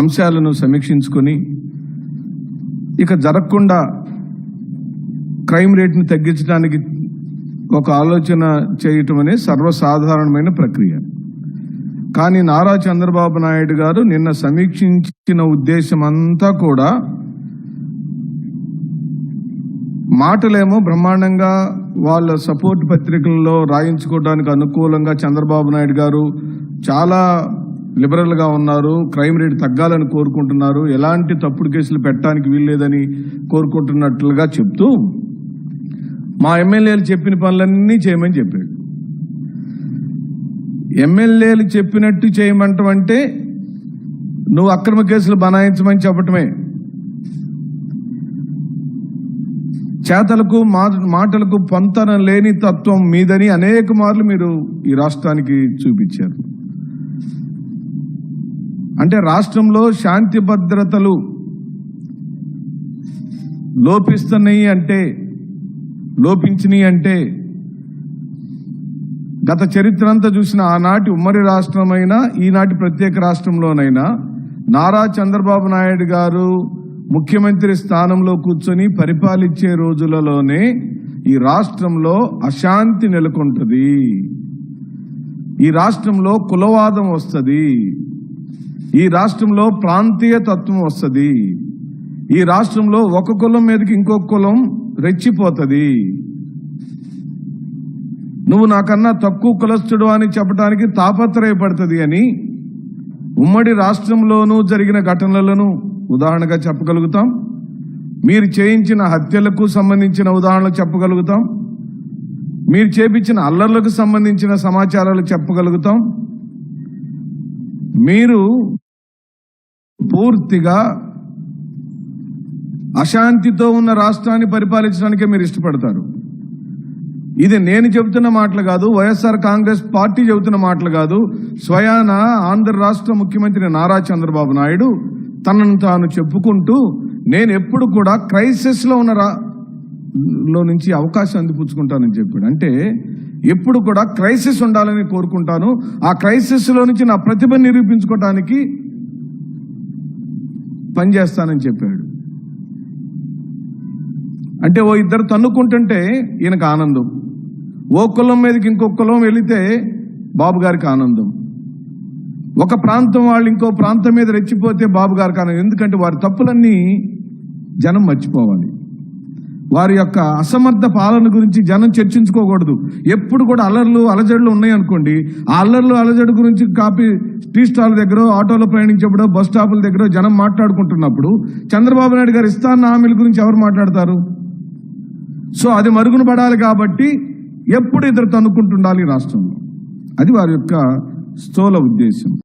అంశాలను సమీక్షించుకొని ఇక జరగకుండా క్రైమ్ రేట్ని తగ్గించడానికి ఒక ఆలోచన చేయటం అనేది సర్వసాధారణమైన ప్రక్రియ. కానీ నారా చంద్రబాబు నాయుడు గారు నిన్న సమీక్షించిన ఉద్దేశం అంతా కూడా మాటలేమో బ్రహ్మాండంగా వాళ్ళ సపోర్ట్ పత్రికల్లో రాయించుకోవడానికి అనుకూలంగా చంద్రబాబు నాయుడు గారు చాలా లిబరల్గా ఉన్నారు క్రైమ్ రేట్ తగ్గాలని కోరుకుంటున్నారు ఎలాంటి తప్పుడు కేసులు పెట్టడానికి వీల్లేదని కోరుకుంటున్నట్లుగా చెప్తూ మా ఎమ్మెల్యేలు చెప్పిన పనులన్నీ చేయమని చెప్పాడు. ఎమ్మెల్యేలు చెప్పినట్టు చేయమంటం అంటే నువ్వు అక్రమ కేసులు బనాయించమని చెప్పటమే. చేతలకు మా- మాటలకు పొంతన లేని తత్వం మీదని అనేక మార్లు మీరు ఈ రాష్ట్రానికి చూపించారు. అంటే రాష్ట్రంలో శాంతి భద్రతలు లోపిస్తున్నాయి అంటే లోపించినాయి అంటే గత చరిత్ర అంతా చూసిన ఆనాటి ఉమ్మడి రాష్ట్రమైనా ఈనాటి ప్రత్యేక రాష్ట్రంలోనైనా నారా చంద్రబాబు నాయుడు గారు ముఖ్యమంత్రి స్థానంలో కూర్చొని పరిపాలించే రోజులలోనే ఈ రాష్ట్రంలో అశాంతి నెలకొంటుంది. ఈ రాష్ట్రంలో కులవాదం వస్తుంది. ఈ రాష్ట్రంలో ప్రాంతీయ తత్వం వస్తుంది. ఈ రాష్ట్రంలో ఒక కులం మీదకి ఇంకొక కులం రెచ్చిపోతుంది. నువ్వు నాకన్నా తక్కువ కులస్తుడు అని చెప్పడానికి తాపత్రయపడుతుంది అని ఉమ్మడి రాష్ట్రంలోనూ జరిగిన ఘటనలను ఉదాహరణగా చెప్పగలుగుతాం. మీరు చేయించిన హత్యలకు సంబంధించిన ఉదాహరణలు చెప్పగలుగుతాం. మీరు చేపించిన అల్లర్లకు సంబంధించిన సమాచారాలు చెప్పగలుగుతాం. మీరు పూర్తిగా అశాంతితో ఉన్న రాష్ట్రాన్ని పరిపాలించడానికే మీరు ఇష్టపడతారు. ఇది నేను చెబుతున్న మాటలు కాదు వైఎస్ఆర్ కాంగ్రెస్ పార్టీ చెబుతున్న మాటలు కాదు. స్వయాన ఆంధ్ర రాష్ట్ర ముఖ్యమంత్రి నారా చంద్రబాబు నాయుడు తనను తాను చెప్పుకుంటూ నేను ఎప్పుడు కూడా క్రైసిస్లో ఉన్న లో నుంచి అవకాశం అందిపుచ్చుకుంటానని చెప్పాడు. అంటే ఎప్పుడు కూడా క్రైసిస్ ఉండాలని కోరుకుంటాను. ఆ క్రైసిస్లో నుంచి నా ప్రతిభ పని పనిచేస్తానని చెప్పాడు. అంటే ఓ ఇద్దరు తన్నుకుంటుంటే ఈయనకు ఆనందం. ఓ కులం మీదకి ఇంకో కులం వెళితే బాబు గారికి ఆనందం. ఒక ప్రాంతం వాళ్ళు ఇంకో ప్రాంతం మీద రెచ్చిపోతే బాబు గారికి ఆనందం. ఎందుకంటే వారి తప్పులన్నీ జనం మర్చిపోవాలి. వారి యొక్క అసమర్థ పాలన గురించి జనం చర్చించుకోకూడదు. ఎప్పుడు కూడా అల్లర్లు అలజడులు ఉన్నాయి అనుకోండి. ఆ అల్లర్లు అలజడు గురించి కాపీ టీ స్టాల్ దగ్గర ఆటోలో ప్రయాణించేప్పుడు బస్ స్టాపుల దగ్గర జనం మాట్లాడుకుంటున్నప్పుడు చంద్రబాబు నాయుడు గారు ఇస్తాన్న హామీల గురించి ఎవరు మాట్లాడతారు? సో అది మరుగున పడాలి కాబట్టి ఎప్పుడు ఇద్దరు తన్నుకుంటుండాలి ఈ రాష్ట్రంలో. అది వారి యొక్క స్థూల ఉద్దేశం.